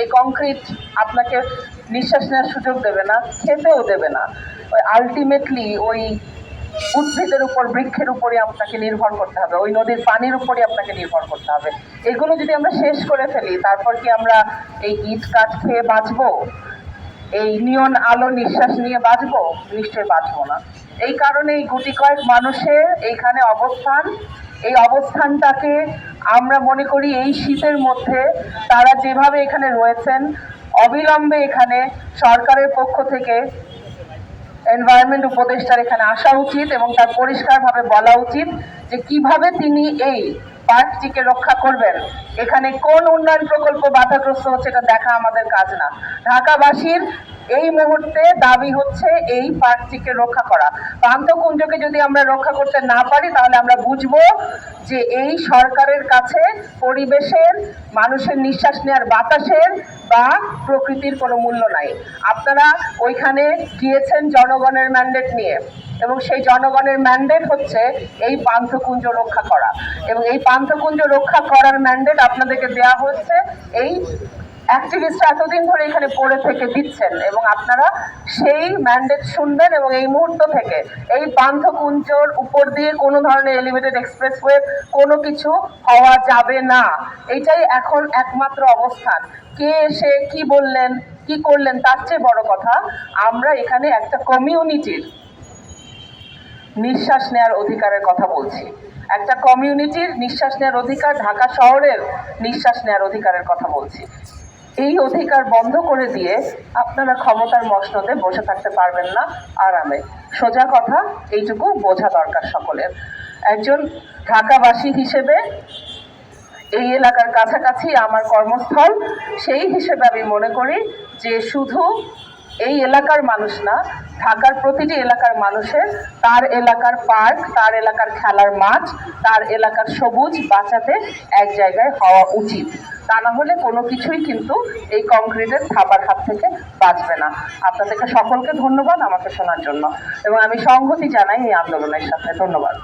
এই কংক্রিট আপনাকে নিঃশ্বাস নেওয়ার সুযোগ দেবে না, খেতেও দেবে না। আলটিমেটলি ওই উদ্ভিদের উপর, বৃক্ষের উপরে আপনাকে নির্ভর করতে হবে। ওই নদীর পানির উপরে আপনাকে নির্ভর করতে হবে। এগুলো যদি আমরা শেষ করে ফেলি, তারপর কি আমরা এই ইট কাঠ খেয়ে বাঁচবো? এই নিয়ন আলো নিঃশ্বাস নিয়ে বাঁচবো? নিশ্চয়ই বাঁচবো না। এই কারণে এই গুটি কয়েক মানুষের এইখানে অবস্থান। এই অবস্থানটাকে আমরা মনে করি এই শীতের মধ্যে তারা যেভাবে এখানে রয়েছেন, অবিলম্বে এখানে সরকারের পক্ষ থেকে এনভায়রনমেন্ট উপদেষ্টার এখানে আসা উচিত এবং তার পরিষ্কারভাবে বলা উচিত যে কীভাবে তিনি এই পার্কটিকে রক্ষা করবেন। এখানে কোন উন্নয়ন প্রকল্প বাধাগ্রস্ত হচ্ছে এটা দেখা আমাদের কাজ না। ঢাকাবাসীর এই মুহূর্তে দাবি হচ্ছে এই পার্কটিকে রক্ষা করা। পান্তকুঞ্জকে যদি আমরা রক্ষা করতে না পারি, তাহলে আমরা বুঝব যে এই সরকারের কাছে পরিবেশের, মানুষের নিঃশ্বাস নেওয়ার বাতাসের বা প্রকৃতির কোনো মূল্য নাই। আপনারা ওইখানে গিয়েছেন জনগণের ম্যান্ডেট নিয়ে। এবং সেই জনগণের ম্যান্ডেট হচ্ছে এই পান্থকুঞ্জ রক্ষা করা। এবং এই পান্থকুঞ্জ রক্ষা করার ম্যান্ডেট আপনাদেরকে দেওয়া হচ্ছে এই অ্যাক্টিভিস্টরা এতদিন ধরে এখানে পড়ে থেকে দিচ্ছেন এবং আপনারা সেই ম্যান্ডেট শুনবেন এবং এই মুহূর্ত থেকে এই পান্থকুঞ্জর উপর দিয়ে কোনো ধরনের এলিভেটেড এক্সপ্রেসওয়ে কোনো কিছু হওয়া যাবে না। এইটাই এখন একমাত্র অবস্থান। কে এসে কি বললেন, কি করলেন, তার চেয়ে বড় কথা, আমরা এখানে একটা কমিউনিটির নিঃশ্বাস নেয়ার অধিকারের কথা বলছি। একটা কমিউনিটির নিঃশ্বাস নেওয়ার অধিকার ঢাকা শহরের নিঃশ্বাস নেওয়ার অধিকারের কথা বলছি। এই অধিকার বন্ধ করে দিয়ে আপনারা ক্ষমতার মসনদে বসে থাকতে পারবেন না আরামে। সোজা কথা, এইটুকু বোঝা দরকার সকলের। একজন ঢাকাবাসী হিসেবে এই এলাকার কাছাকাছি আমার কর্মস্থল, সেই হিসেবে আমি মনে করি যে শুধু এই এলাকার মানুষ না, ঢাকার প্রতিটি এলাকার মানুষের, তার এলাকার পার্ক, তার এলাকার খেলার মাঠ, তার এলাকার সবুজ বাঁচাতে এক জায়গায় হওয়া উচিত। তা না হলে কোনো কিছুই কিন্তু এই কংক্রিটের থাবার হাত থেকে বাঁচবে না। আপনাদেরকে সকলকে ধন্যবাদ আমাকে শোনার জন্য। এবং আমি সংহতি জানাই এই আন্দোলনের সাথে। ধন্যবাদ।